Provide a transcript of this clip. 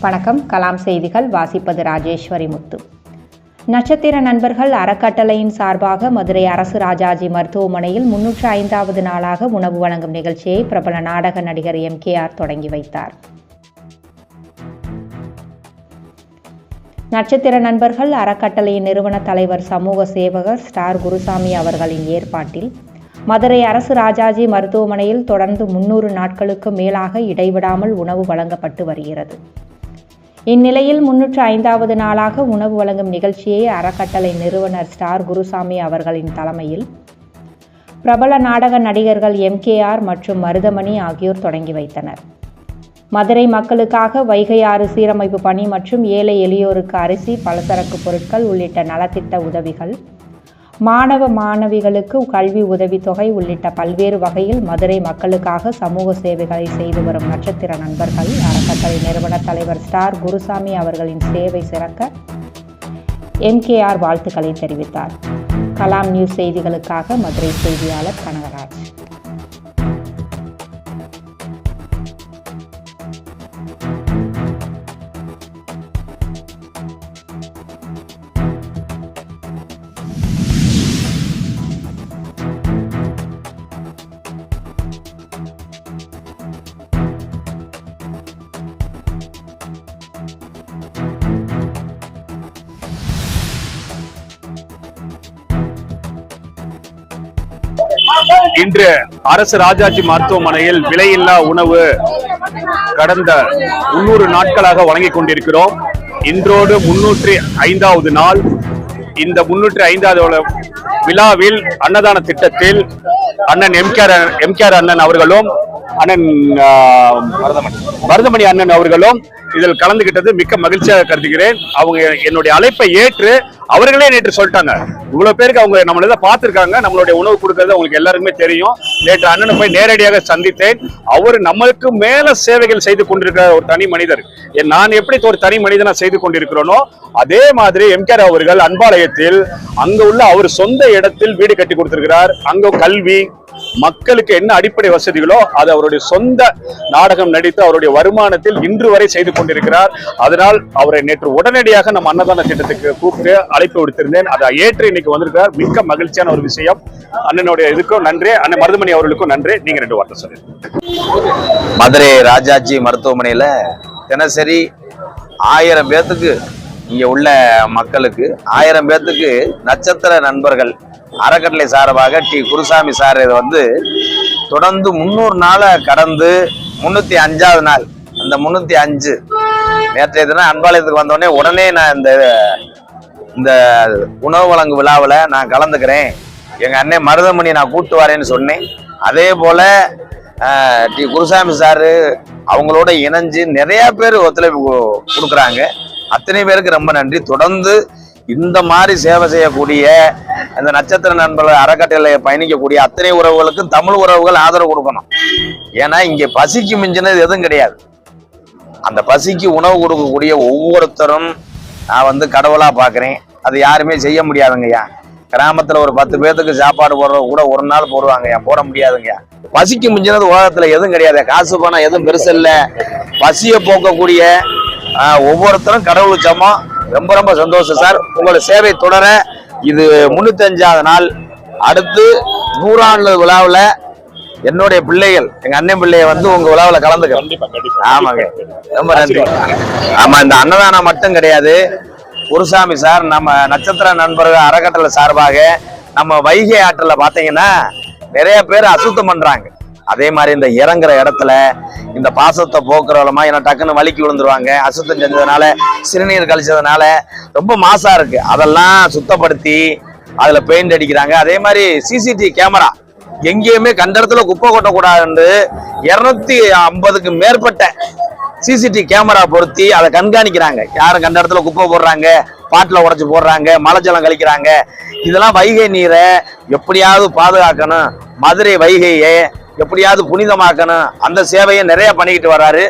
வணக்கம். கலாம் செய்திகள் வாசிப்பது ராஜேஸ்வரி முத்து. நட்சத்திர நண்பர்கள் அறக்கட்டளையின் சார்பாக மதுரை அரசு ராஜாஜி மருத்துவமனையில் முன்னூற்று ஐந்தாவது நாளாக உணவு வழங்கும் நிகழ்ச்சியை பிரபல நாடக நடிகர் எம். கே. ஆர். தொடங்கி வைத்தார். நட்சத்திர நண்பர்கள் அறக்கட்டளையின் நிறுவன தலைவர் சமூக சேவகர் ஸ்டார் குருசாமி அவர்களின் ஏற்பாட்டில் மதுரை அரசு ராஜாஜி மருத்துவமனையில் தொடர்ந்து முன்னூறு நாட்களுக்கு மேலாக இடைவிடாமல் உணவு வழங்கப்பட்டு வருகிறது. இந்நிலையில் முன்னூற்று ஐந்தாவது நாளாக உணவு வழங்கும் நிகழ்ச்சியை அறக்கட்டளை நிறுவனர் ஸ்டார் குருசாமி அவர்களின் தலைமையில் பிரபல நாடக நடிகர்கள் எம்கேஆர் மற்றும் மருதமணி ஆகியோர் தொடங்கி வைத்தனர். மதுரை மக்களுக்காக வைகை ஆறு சீரமைப்பு பணி மற்றும் ஏழை எளியோருக்கு அரிசி பலசரக்கு பொருட்கள் உள்ளிட்ட நலத்திட்ட உதவிகள் மாணவ மாணவிகளுக்கு கல்வி உதவித்தொகை உள்ளிட்ட பல்வேறு வகையில் மதுரை மக்களுக்காக சமூக சேவைகளை செய்து வரும் நட்சத்திர நண்பர்கள் அறக்கட்டளை நிறுவன தலைவர் ஸ்டார் குருசாமி அவர்களின் சேவை சிறக்க எம்கேஆர் வாழ்த்துக்களை தெரிவித்தார். கலாம் நியூஸ் செய்திகளுக்காக மதுரை செய்தியாளர் கனகராஜ். இன்று அரசு ராஜாஜி மருத்துவமனையில் விலையில்லா உணவு கடந்த முன்னூறு நாட்களாக வழங்கிக் கொண்டிருக்கிறோம். இன்றோடு முன்னூற்றி ஐந்தாவது நாள். இந்த முன்னூற்றி ஐந்தாவது விழாவில் அன்னதான திட்டத்தில் அண்ணன் எம்கேஆர் எம்கேஆர் அண்ணன் அவர்களும் அண்ணன் பரதமணி மருதமணி அண்ணன் அவர்களும் இதில் கலந்துகிட்டது. மிக்க மகிழ்ச்சியாக கருதுகிறேன். அவங்க என்னுடைய அழைப்பை ஏற்று அவர்களே நேற்று சொல்லிட்டாங்க. இவ்வளவு பேருக்கு அவங்க நம்மள இதை பார்த்துருக்காங்க. நம்மளுடைய உணவு கொடுக்கறது அவங்களுக்கு எல்லாருக்குமே தெரியும். நேற்று அண்ணனை போய் நேரடியாக சந்தித்தேன். அவர் நம்மளுக்கு மேல சேவைகள் செய்து கொண்டிருக்கிற ஒரு தனி மனிதர். நான் எப்படி ஒரு தனி மனிதனா செய்து கொண்டிருக்கிறோனோ அதே மாதிரி எம்கேர் அவர்கள் அன்பாலயத்தில் அங்க உள்ள அவர் சொந்த இடத்தில் வீடு கட்டி கொடுத்திருக்கிறார். அங்க கல்வி மக்களுக்கு என்ன அடிப்படை வசதிகளோ அது அவருடைய சொந்த நாடகம் நடித்து அவருடைய வருமானத்தில் இன்று வரை செய்து கொண்டிருக்கிறார். அதனால் அவரை நேற்று உடனடியாக நம்ம அன்னதான திட்டத்துக்கு கூப்பிட்டு அழைப்பு விடுத்திருந்தேன். அதை ஏற்று இன்னைக்கு வந்திருக்கிறார். மிக்க மகிழ்ச்சியான ஒரு விஷயம். அண்ணனுடைய இதுக்கும் நன்றி. அண்ணன் மருதுமணி அவர்களுக்கும் நன்றி. நீங்க ரெண்டு வார்த்தை சொல்லுங்க. மதுரை ராஜாஜி மருத்துவமனையில தினசரி ஆயிரம் பேர்த்துக்கு இங்க உள்ள மக்களுக்கு ஆயிரம் பேர்த்துக்கு நட்சத்திர நண்பர்கள் அறக்கட்டளை சார்பாக டி குருசாமி சார் இதை வந்து தொடர்ந்து முந்நூறு நாளை கடந்து முன்னூத்தி அஞ்சாவது நாள் அந்த முன்னூத்தி அஞ்சு நேற்றைய தினம் அன்பாலயத்துக்கு வந்தோடனே உடனே நான் இந்த இந்த உணவு வழங்கு விழாவில் நான் கலந்துக்கிறேன். எங்கள் அண்ணன் மருதமணி நான் கூட்டு வரேன்னு சொன்னேன். அதே போல் டி குருசாமி சாரு அவங்களோட இணைஞ்சு நிறையா பேர் ஒத்துழைப்பு கொடுக்குறாங்க. அத்தனை பேருக்கு ரொம்ப நன்றி. தொடர்ந்து இந்த மாதிரி சேவை செய்யக்கூடிய அந்த நட்சத்திர நண்பர்கள் அறக்கட்டளை பயணிக்கக்கூடிய அத்தனை உறவுகளுக்கும் தமிழ் உறவுகள் ஆதரவு கொடுக்கணும். ஏன்னா இங்கே பசிக்கு மிஞ்சினது எதுவும் கிடையாது. அந்த பசிக்கு உணவு கொடுக்கக்கூடிய ஒவ்வொருத்தரும் நான் வந்து கடவுளாக பார்க்குறேன். அது யாருமே செய்ய முடியாதுங்கய்யா. கிராமத்துல ஒரு பத்து பேர்த்துக்கு சாப்பாடு போடுறது கூட ஒரு நாள் போடுவாங்கய்யா. போட முடியாதுங்கய்யா. பசிக்கு மிஞ்சினது உலகத்துல எதுவும் கிடையாது. காசு பணம் எதுவும் பெருசு இல்லை. பசியை போக்கக்கூடிய ஒவ்வொருத்தரும் கடவுள் சமம் ரொம்ப ரொம்ப சந்தோஷம் சார். உங்களோட சேவை தொடர இது முன்னூத்தஞ்சாவது நாள். அடுத்து நூறாண்டு விழாவில் என்னுடைய பிள்ளைகள் எங்க அண்ணன் பிள்ளைய வந்து உங்க விழாவில் கலந்துக்கிறோம். ஆமாங்க. ரொம்ப நன்றி. ஆமா இந்த அன்னதானம் மட்டும் கிடையாது. குருசாமி சார் நம்ம நட்சத்திர நண்பர்கள் அறக்கட்டளை சார்பாக நம்ம வைகை ஆற்றில் பார்த்தீங்கன்னா நிறைய பேர் அசுத்தம் பண்ணுறாங்க அதே மாதிரி இந்த இறங்குற இடத்துல இந்த பாசத்தை போக்குறவளமா ஏன்னா டக்குன்னு வலிக்கு விழுந்துருவாங்க. அசுத்தம் செஞ்சதுனால சிறுநீர் கழிச்சதுனால ரொம்ப மாசா இருக்கு. அதெல்லாம் சுத்தப்படுத்தி அதுல பெயிண்ட் அடிக்கிறாங்க. அதே மாதிரி சிசிடிவி கேமரா எங்கேயுமே கண்ட இடத்துல குப்பை கொட்டக்கூடாதுன்னு இருநூத்தி ஐம்பதுக்கு மேற்பட்ட சிசிடிவி கேமரா பொருத்தி அதை கண்காணிக்கிறாங்க. யாரும் கண்ட இடத்துல குப்பை போடுறாங்க பாட்டில் உடச்சி போடுறாங்க மலைஜலம் கழிக்கிறாங்க. இதெல்லாம் வைகை நீரை எப்படியாவது பாதுகாக்கணும். மதுரை வைகையை எப்படியாவது புனிதமாக்கணும். அந்த சேவையை நிறைய பண்ணிக்கிட்டு வர்றாரு